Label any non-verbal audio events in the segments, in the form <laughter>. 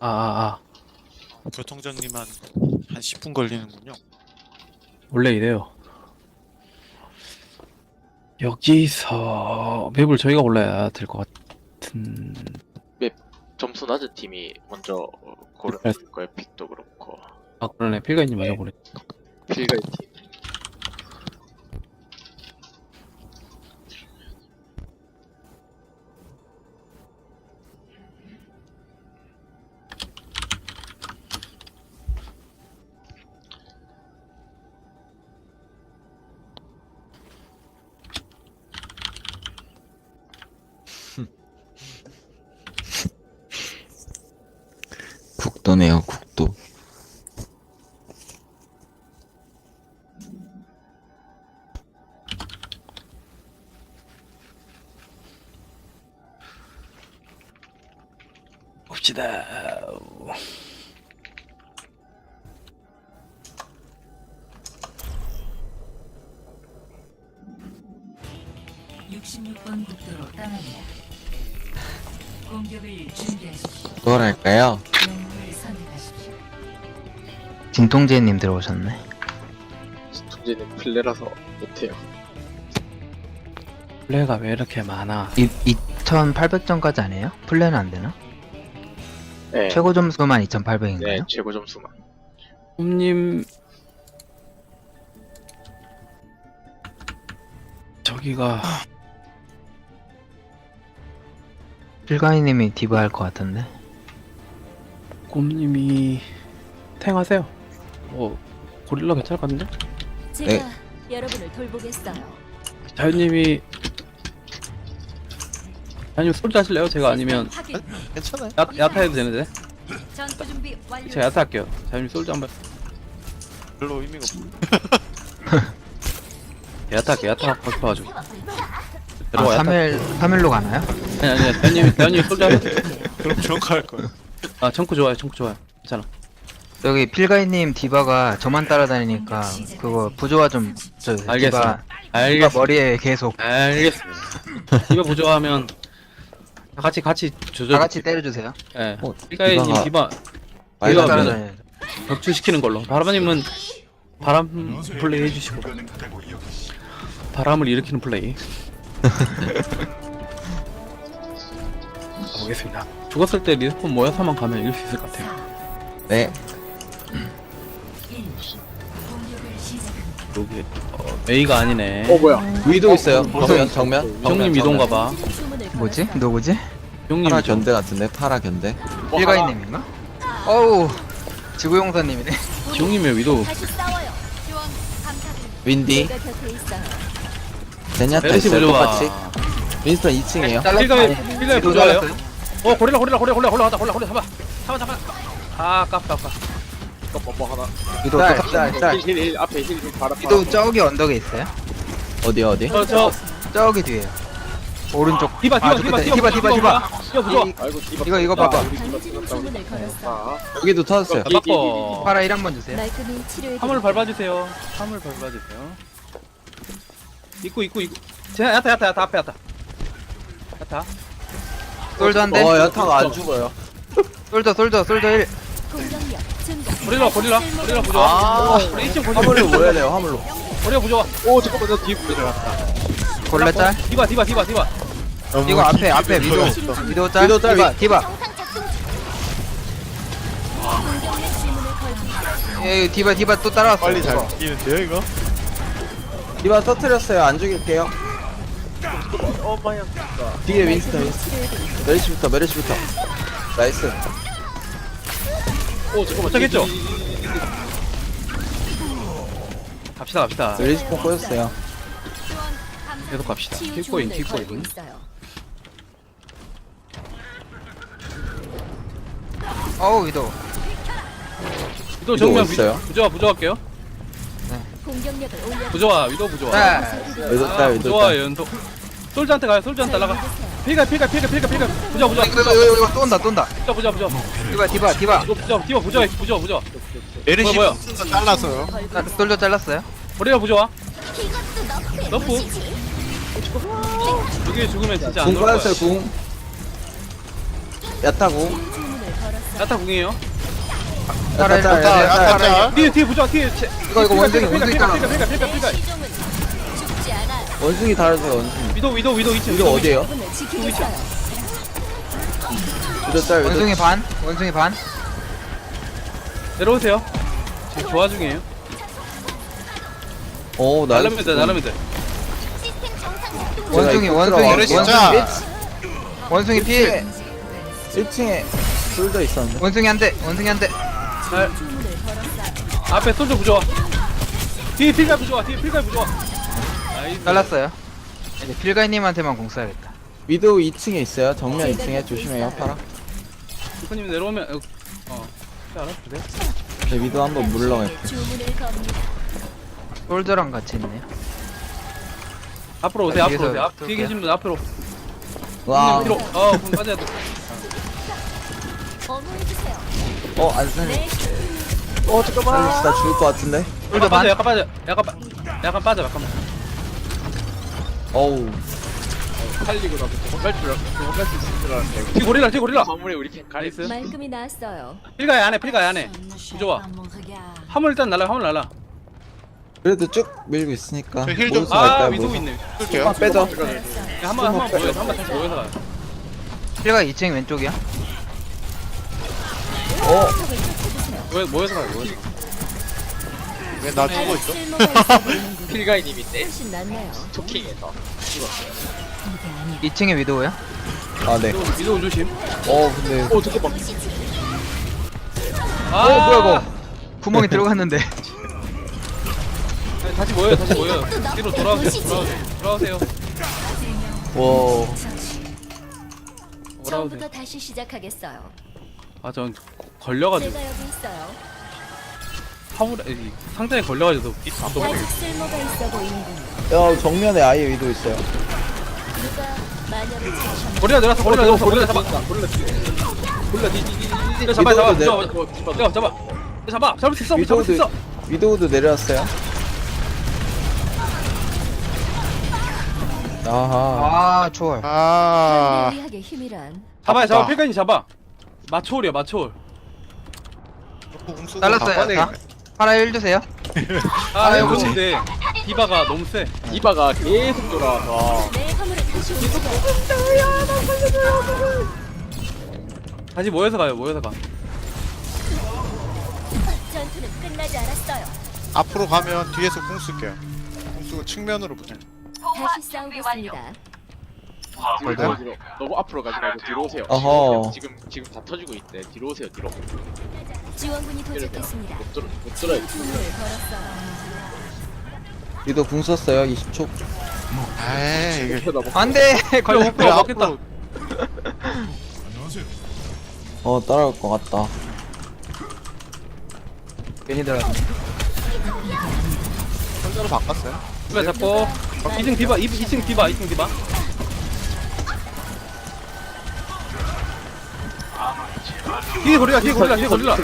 아, 아, 아. 교통장님 한, 한 10분 걸리는군요. 원래 이래요. 여기서 맵을 저희가 골라야 될 것 같은. 점수 낮은 팀이 먼저 고르는 거예요. 픽도 그렇고 아, 그러네. 필가이님 먼저 보내. 필가이 팀. 국도네요, 국 봅시다. 66번 국도로 떠납니다. 공격을 준비하십시오. 뭐랄까요? 영웅을 선택하십시오. 진통제님 들어오셨네. 통제는 필레라서 못해요. 플레이가 왜 이렇게 많아? 이, 2800점까지 아니에요? 플랜은 안 되나? 네. 최고 점수만 2800인가요? 네, 최고 점수만. 홈님 저기가 필가이님이 디바 할것 같은데. 곰님이 탱하세요. 뭐 고릴라 괜찮을 것 같은데? 제가 여러분을 돌보겠어요. 자유님이 아니면 솔드 하실래요? 제가 아니면. 괜찮아요. 야, 야타 해도 되는데? 전투 준비 완료. 제가 야타 할게요. 자유님 솔드 한번 별로 의미가 없고. <laughs> 야타 할게요. 야타 한번 봐가지고 아, 들어와 야타 3일, 3일로 가나요? 아니 아니 자유님 자유님 솔드 하세요. 그럼 평가할 거예요. 아 청크 좋아요 청크 좋아요 괜찮아 여기 필가이님 디바가 저만 따라다니니까 그거 부조화 좀, 저, 디바, 알겠습니다. 디바 알겠습니다 머리에 계속 알겠습니다 디바 부조하면 다 같이 같이 조절 다 같이 때려주세요. 예 어, 피가이님 디바가 디바 많이. 따라다녀요. 격추시키는 걸로 바라바님은 바람 플레이 해주시고 바람을 일으키는 플레이 <laughs> 가보겠습니다 죽었을 때 리스폰 모여서만 가면 이길 수 있을 것 같아요 네. 1. 공격을 시작합니다. 여기 어, 메이가 아니네 어 뭐야? 위도 있어요. 정면, 정면. 형님 이동가봐 주문을 뭐지? 누구지? 파라. 견대 같은데? 파라 견대? 필가이님인가? 어우, 지구용사님이네. 형님의 위도 다시 싸워요. 지원 감사드립니다. 윈디, 곁에 있어요. 제냐타 메르시 있어요, 부조화 똑같이. 윈스턴 2층이에요. 필가이 필가이 위도 부조해요 잘랐어요? 어 고릴라 고릴라 고릴라 고릴라 고릴라 고릴라 고릴라 잡아 잡아 잡아 아 아깝다 아깝다 뭐, 뭐 하나. 위도 짤, 똑같이. 짤, 짤. 힐, 힐, 힐, 앞에 힐, 힐, 바로 위도 저기 언덕에 있어요? 어디, 어디? 저저 저기 뒤에. 오른쪽. 디바 디바 아, 디바 끝에. 디바 디바, 디바, 디바. 디바 아이고, 디바. 이거, 이거 봐봐. 디바 주문을 걸었어. 아, 여기도 터졌어요. 아, 바꿔 파라 1 한번 주세요. 말끔히 치료해. 화물 밟아주세요 화물 밟아주세요 입구 입구 입구 제 야타 야타 야타 앞에 야타 야타 솔드 한 대. 어, 여타가 안 죽어요. 솔더, 솔더, 솔더 1. 공격력 증가. 고릴라 고릴라 고릴라 부조 아, 우리 2층 고릴라 화물로 모여야 돼요, 화물로. 고릴라 부조 오, 잠깐만, 나 뒤에 내려갔다. 골라 짤. 디바 디바 디바 디바 이거 앞에, 앞에 위도. 위도 짤. 위도 짤, 디바, 위- 디바. 정상 작동 중. 예, 디바, 디바 또 따라왔어. 빨리 잘. 뛰는데요, 이거? 디바 터트렸어요. 안 죽일게요. 어, 마야. 뒤에 윈스턴, 말끔히 윈스턴. 치료해. 메리시부터, 메리시부터. 나이스. 오, 잠깐만. 도착했죠? 갑시다 갑시다 메리시폰 감사. 계속 갑시다 치유 걸고 킬코인 있어요. 어우, 위도. 위도 정면 있어요? 부조화 부조할게요 공격력을 올려. 부조화 위도 부조화 짤. 위도 아, 짤, 위도 부조화 짤. 연속 솔즈한테 가요 솔즈한테 날라가 잘 믿으세요. 필가 필가 필가 필가 필가 부자 부자 이거 이거 이거, 이거 또 온다 또 온다 부자 부자 부자 디바 디바 디바 이거 부자 디바 부자 부자 부자 메르시 뭐야, 잘라서요. 나 솔저 잘랐어요 머리가 너프의 너프. 여기 죽으면 진짜 안궁 빠졌어요 궁 야타 궁. 야타 궁이에요? 야타 짤 자, 야타 짤 짤. 뒤에 뒤에 부자 뒤에. 이거 이거 원숭이 원숭이 필가 내 시종은 죽지 않아. 원숭이 달아줘요 원숭이. 위도 위도 위도 2층 이거 어디에요? 짤 원숭이 반? 원숭이 반? 내려오세요. 지금 조화 중이에요. 오 날라면 나이스 돼 날라면 돼. 시스템 정상. 원숭이 원숭이 원숭이 짤. 원숭이 필. 1층에 솔져 있었는데. 원숭이 한 대 원숭이 한대. 주문을 걸었어. 앞에 솔져 부자 뒤에 필가 부자 뒤에 필가 나이스. 잘랐어요. 이제 필가이님한테만 공 써야겠다. 위도우 2층에 있어요. 정면 2층에 조심해요 파라. 대표님 내려오면 어, 어. 알아 그래 네, 위도우 한번 겁니다. 솔저랑 같이 있네요. 앞으로 오세요 아, 앞으로 뒤에서 오세요. 앞, 뒤에 쏠게요. 계신 분 앞으로. 와. 뒤로. 어 분 빠져야 돼 어머해주세요. 어안 살려 내어 잠깐만. 나 죽을 것 같은데? 약간 반. 빠져 약간 빠져 약간 빠 약간 빠져 약간 어우. 살리고 나서 도망갈 줄 알았- 도망갈 수 있을 줄 알았는데. 뒤 고릴라 뒤 고릴라. 화물에 우리 캔 가리 나이스. 말끔히 나왔어요. 필가야 안에 필가야 안에. 좋아. 화물 일단 날라 화물 날라. 그래도 쭉 밀고 있으니까 저힐 모을 좀- 수가 아 있다 위도 뭐 있네. 쓸게요. 한번 빼죠 한번 한번 모여서 한번 다시 모여서 가 필가 2층 왼쪽이야 어. 모여 모여서 가요 모여서 왜 나 죽어 있어? <laughs> 필가이님이 때 훨씬 낫네요. 토킹에서. 2층에 위도우야? 아네. 위도 위도 조심. 어 근데. 오 잠깐만. 아어 뭐야 이거? 구멍이 들어갔는데. 아니, 다시 모여 다시 모여 뒤로 돌아오세요 돌아오세요 돌아오세요. 와. 처음부터 다시 시작하겠어요. 아 전 걸려가지고. 제가 여기 있어요. 화물에 이 상자에 걸려가지고 또 아직 쓸모가 있어 보이는군. 야, 정면에 아예 위도 있어요. 누가 마녀를 찾으셨나? 고릴라 내려왔어 고릴라 내려왔어 고릴라 잡아. 고릴라 고릴라 뒤뒤 뒤 잡아 잡아 위도우도 잡아. 잡아 잡아. 잡아. 잡을 수 있어. 잡을 수 있어. 위도우도 내려왔어요. 아하. 아 초월 아, 힘이란. 잡아요. 잡아. 아프다. 필간이 잡아 마초올이야 마초올 잘랐어요 자 파라 1 주세요 아 아이고. 이거 근데 디바가 너무 세 디바가 계속 돌아와서 다시 모여서 가요 모여서 가 전투는 끝나지 않았어요. 앞으로 가면 뒤에서 궁 쓸게요. 궁 쓰고 측면으로 붙여. 다시 싸우겠습니다. 뒤로 뒤로 뒤로 너무 앞으로 가지 말고 뒤로 오세요 어허. 지금 지금 다 터지고 있대 뒤로 오세요 뒤로 지원군이 도착했습니다. 못 들어 못 들어요 걸었어요. 위도 궁 썼어요 20초 에이, 이게. 안돼 <laughs> 걸려 어, 맞겠다. 어 따라올 것 같다 괜히 들어 혼자로 바꿨어요. 디바 잡고 2층 디바 2 층 디바 2층 디바 뒤에 고릴라 뒤에 고릴라 뒤에 고릴라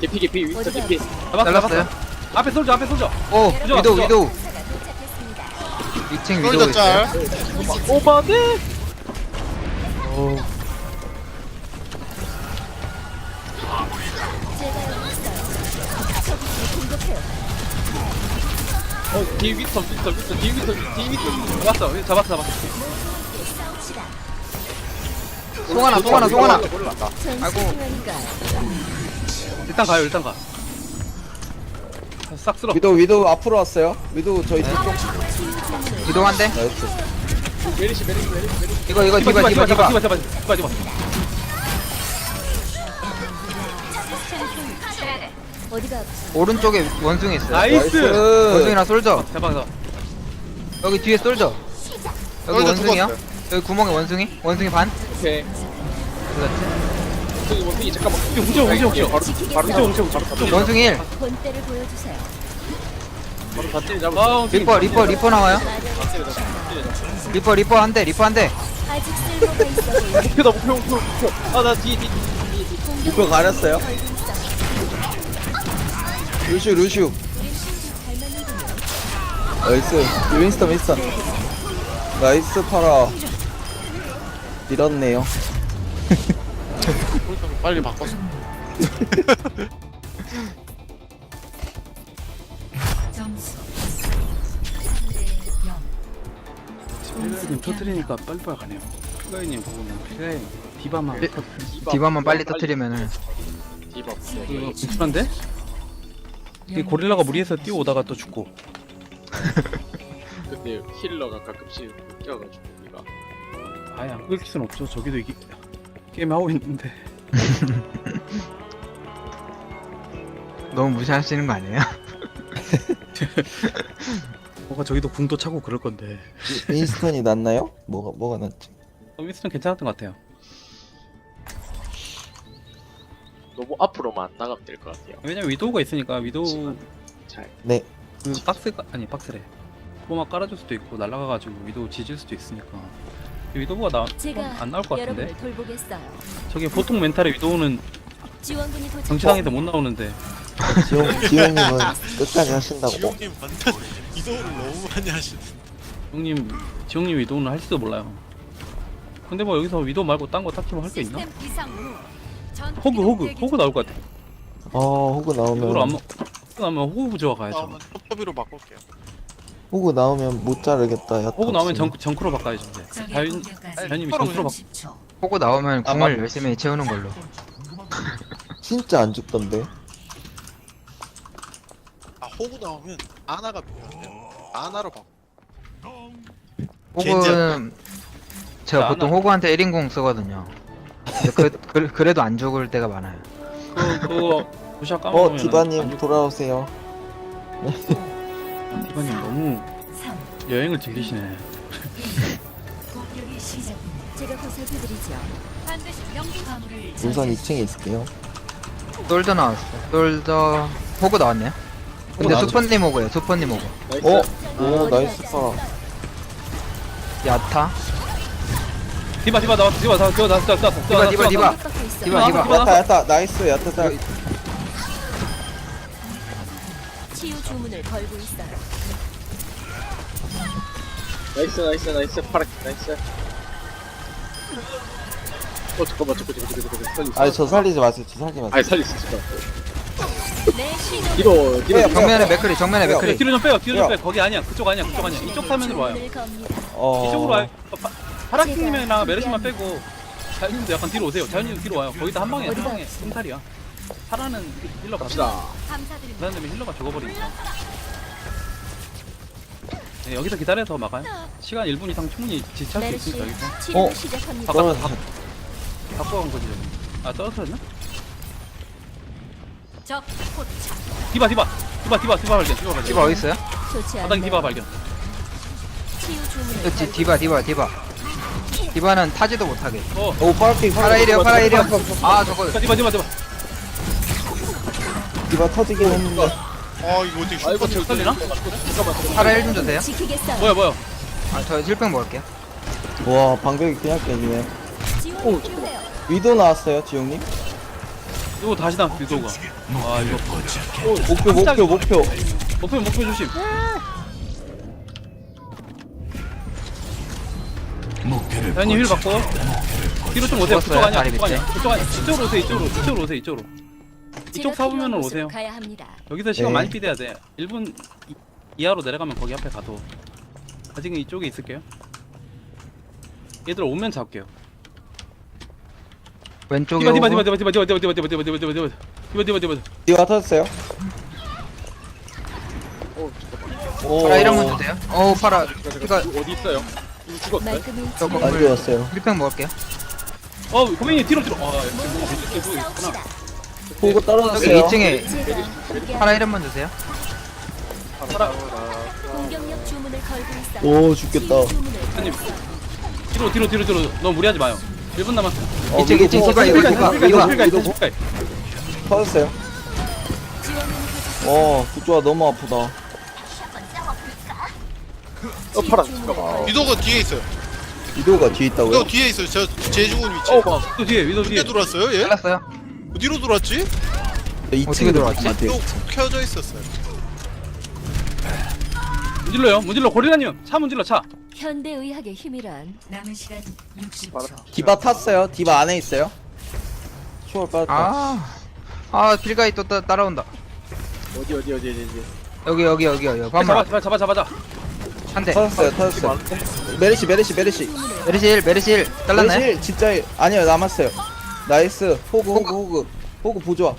개피 개피 윈스터 개피 잡았어 잘랐어요 잡았어 앞에 솔져 앞에 솔져 오 부조화. 위도우 사가 도착했습니다. 2층 위도우 솔저 있어요 짤. 오바데 공격해요. 어 뒤에 윈스터 윈스터 윈스터 뒤에 윈스터 뒤에 윈스터 잡았어 잡았어 잡았어. 송하나 송하나 송하나. 전 아이고. 일단 가요 일단 가. 싹 쓸어. 위도우 위도우 앞으로 왔어요. 위도우 저희 뒤쪽. 위도우 한대 나이스 메리시 메리시 메리시 메리시. 이거 이거 디바 디바 디바 디바 디바 디바. 어디가? 오른쪽에 원숭이 있어요. 나이스! 원숭이랑 솔저 대박 대박 여기 뒤에 솔저 여기 죽었어요. 여기 구멍에 원숭이? 원숭이 반? 오케이. 저기 원숭이 잠깐만. 웅쳐 웅쳐 웅쳐 바로 바로 웅쳐 웅쳐 웅쳐 원숭이 1 본때를 보여주세요. 바로 다 때리 잡아 아 리퍼 리퍼 리퍼 나와요? 리퍼 리퍼 한 대 리퍼 한 대. 아직 쓸모가 있어 보이네. 목표다 목표 목표 목표 아나 뒤에 뒤에 이거 가렸어요? 루슈 루슈. 나이스. 윈스턴 윈스턴. 나이스 파라 밀었네요. <laughs> 빨리 바꿨어. 점수 3대 0 필가이님 터트리니까 빨리빨리 가네요. 필가이님 보면 필가이 디바만 네. 디바만 빨리 터트리면은. 디바 불편한데? 이 고릴라가 무리해서 뛰어오다가 또 죽고. 근데 힐러가 가끔씩 웃겨가지고 아예 안 끊길 순 없죠 저기도 이기 게임 하고 있는데 <laughs> 너무 무시하시는 거 아니에요? <laughs> 뭔가 저기도 궁도 차고 그럴 건데 윈스턴이 낫나요? 뭐가 뭐가 낫지? 서비스는 괜찮았던 것 같아요 너무 앞으로만 안 나가면 될 것 같아요. 왜냐면 위도우가 있으니까 위도우 잘 네 그 박스가 아니 박스래 꼬마 깔아줄 수도 있고 날아가가지고 위도우 지질 수도 있으니까 위도우가 나, 제가 안 나올 것 같은데 여러분을 돌보겠어요. 저게 보통 멘탈의 위도우는 지원군이 도착. 정치당에서 못 나오는데 지용 <laughs> 지용님은 끝까지 하신다고 지용님 완전 이도를 너무 많이 하시네. 형님 지용님 위도우는 할지도 몰라요 근데 뭐 여기서 위도우 말고 딴 거 딱히 뭐 할 게 있나? 호그 호그 호그 나올 것 같아 어 호구 이거로 안 나오면 먹 호그 나오면 호그 부조화 가야죠 다음은 톱톱이로 바꿀게요. 호구 나오면 못 자르겠다 야타 나오면. 정, 정크로 바꿔야죠 이제. 자연 자연님이 정크로 바꿔. 30초. 호구 나오면 아, 궁을 맞- 열심히 채우는 걸로. <laughs> 진짜 안 죽던데? 아 호구 나오면 아나가 필요한데요. 아나로 바꿔. 호구는 제가 자, 보통 하나. 호구한테 1인공 쓰거든요. 근데 그, <laughs> 그, 그래도 안 죽을 때가 많아요. 그, 그거 부샤 까먹으면 어 디바님 돌아오세요 디바님 너무 3 여행을 즐기시네. 제가 보살펴드리죠. 화물을 우선 2층에 있을게요. 솔더 나왔어. 솔더 호구 나왔네요. 근데 나왔죠. 수퍼님 호구예요 수퍼님 호구 어? 오 나이스. 파라 야타? 디바 디바 나왔어 디바 나왔어 디바 나왔어 디바 나왔어 디바, 디바, 디바. 디바 디바. 디바. 야타 야타 나이스 야타 잘 치유 주문을 걸고 있어요. 나이스 나이스 나이스 파랗 나이스. 어 잠깐만 잠깐 잠깐 잠깐 잠깐 살리. 아니 저 살리지 마세요 저 살리지 마세요 아니 있을 것 같아. 내 신호. 뒤로 뒤로. 빼요, 정면에 맥크리 정면에. 맥크리 뒤로 좀 빼요 뒤로 좀 야. 빼요 거기 아니야 그쪽 아니야 그쪽 아니야 이쪽 타면으로 와요. 어 이쪽으로 와요 어, 파- 파라킹님이랑 메르시만 빼고 자연님도 약간 뒤로 오세요 자연님 뒤로 와요 거기다 한 방에 한 방에 홈살이야 파라는 힐러 갑시다. 그 사람들이 힐러가 죽어버리니까. 네, 여기서 기다려서 막아요. 시간 1분 이상 충분히 지체할 수 메르시 있으니까 여기서. 어? 시작합니다. 바꿔 떨어져 바꿔 간 거지 저는. 아 떨어졌나? 적 포착. 디바 디바. 디바 디바 디바 발견. 디바 발견. 디바 어딨어요? 좋지 바닥 않네요. 디바 발견. 치유 주문을 그치 걸고 디바 디바 디바. 디바는 타지도 못하게. 어. 오 파라킹 파라 1이요 파라 1이요. 아 저거. 디바 디바 디바 디바 디바 터지긴 했는데. 아 이거 어떻게 슈퍼 저 살리나? 파라 1좀 주세요. 뭐야 뭐야? 아저 힐병 먹을게요. 와 방벽이 그냥 깨지네. 필요해요. 위도 나왔어요 지용님? 이거 다시 나 유도가. 아 이거. 목표 목표 목표. 목표 목표 조심. 대현님 힐 받고. 뒤로 좀 오세요. 그쪽 아니야. 그쪽 아니야. 이쪽으로 오세요 이쪽으로. 이쪽으로 오세요 이쪽으로 이쪽 사보면 오세요 가야 합니다. 여기서 시간 네. 많이 삐대야 돼 1분 이- 이하로 내려가면 거기 앞에 가도 아직은 이쪽에 있을게요 얘들 오면 잡게요 왼쪽에 디바 디바 디바 디바 디바 디바 디바 디바 디바 디바 디바 디바 디바 디바 디바 디바 터졌어요 오 파라 1한번 주세요 어우 파라 이거 어디 있어요? 죽었어요? 말끔히 저. 안 건물 죽었어요 힐병 먹을게요 어 고민이 뒤로 뒤로 아 역시 뭔가 부딪히고 있구나 싸웁시다. 저기 떨어졌어요 2층에 제가 함께 파라 1한번 주세요 공격력 주문을 걸고 있어요. 오 죽겠다 치유 주문을 아니 뒤로 뒤로 뒤로 뒤로 너무 무리하지 마요 1분 남았어요 어, 2층 2층 디바 이거 디바 스피커 디바 스피커 있어 스피커 터졌어요 어 구조가 너무 아프다 어 주문을 위도가 뒤에 있어요. 위도가 뒤에 있다고요? 위도 뒤에 있어요. 저 제주군 위치. 위도 뒤에 위도 뒤에 어떻게 들어왔어요 얘? 잘랐어요? 어디로 들어왔지? 2층에 들어왔지? 또 켜져 있었어요. 문질러요 문질러 고리라님 차 문질러 차 현대 의학의 힘이란 남은 시간 60초. 디바 탔어요? 디바 안에 있어요? 추월 빠졌다 아, 아 필가이 또 따, 따라온다. 어디 어디 어디 어디 여기 여기 여기 여기. 잡아 잡아 잡아 잡아 잡아 한 대. 터졌어요 터졌어요 메르시 메르시 메르시 메르시 1 메르시 1 잘랐나요? 메르시 진짜 일- 아니요 남았어요 나이스 호그 호그 호그 호그 보조아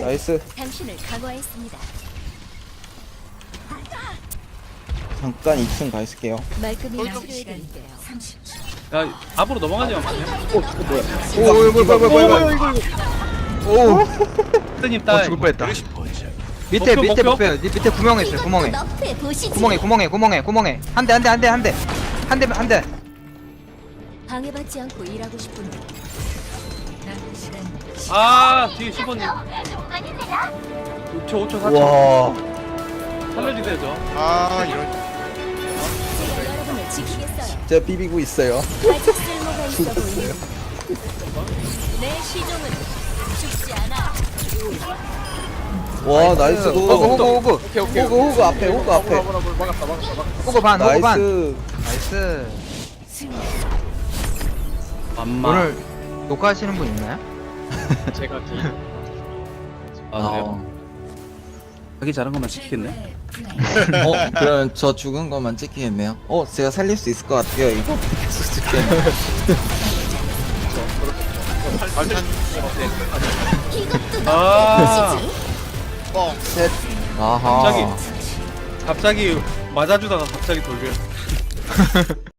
나이스 당신을 강화했습니다. 잠깐 2층 가 있을게요 말끔히 남은 시간 치료해드릴게요. 30초. 야 앞으로 넘어가지만 마세요 오, 오, 뭐야 뭐야 뭐야 뭐야. 오, 뜨님 어, 딸 죽을 뻔했다. 밑에 목표, 밑에 목표? 목표 밑에 구멍에 있어요 구멍에 너프에 보시지. 구멍에 구멍에 구멍에 구멍에 한 대 한 대 한 대 한 대 한 대 한 대. 방해받지 않고 일하고 싶은데 남은 시간 아 뒤에 10번님 5초 5초 4초. 와. 살려주세요 저 아 이런. 제가 여러분을 지키겠어요. 제가 비비고 있어요. 아직 쓸모가 있어 보이는 내 시종은 죽지 않아. 와 나이스. 호그 고 호그 호그. 호그. 호그 앞에 호그 앞에. 호그 반 호그 반. 나이스. 나이스. 맘마 오늘 녹화하시는 분 있나요? <laughs> 아 그래요? 자기 잘한 것만 지키겠네 어, 그럼 저 죽은 것만 찍히겠네요. 어 제가 살릴 수 있을 것 같아요 이거 계속 죽게 아 뻥. 아하. 갑자기 갑자기 맞아주다가 갑자기 돌려 <laughs>